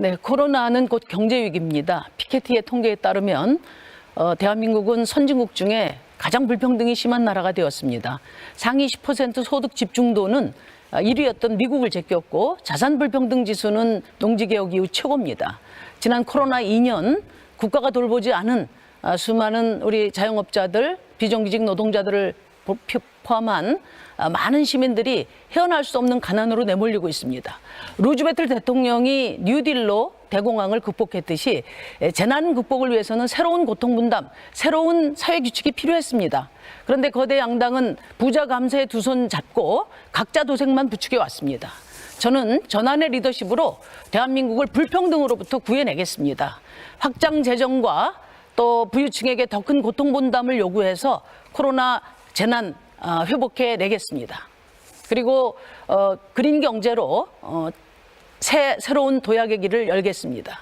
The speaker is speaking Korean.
네, 코로나는 곧 경제 위기입니다. 피케티의 통계에 따르면 어, 대한민국은 선진국 중에 가장 불평등이 심한 나라가 되었습니다. 상위 10% 소득 집중도는 1위였던 미국을 제꼈고 자산 불평등 지수는 농지개혁 이후 최고입니다. 지난 코로나 2년 국가가 돌보지 않은 아, 수많은 우리 자영업자들, 비정규직 노동자들을 포- 포함한 아, 많은 시민들이 헤어날 수 없는 가난으로 내몰리고 있습니다. 루즈베틀 대통령이 뉴딜로 대공황을 극복했듯이 에, 재난 극복을 위해서는 새로운 고통 분담, 새로운 사회 규칙이 필요했습니다. 그런데 거대 양당은 부자 감세에 두 손 잡고 각자 도생만 부추겨 왔습니다. 저는 전환의 리더십으로 대한민국을 불평등으로부터 구해내겠습니다. 확장 재정과 또 부유층에게 더 큰 고통 분담을 요구해서 코로나 재난 어, 회복해 내겠습니다. 그리고 어, 그린 경제로 어, 새, 새로운 도약의 길을 열겠습니다.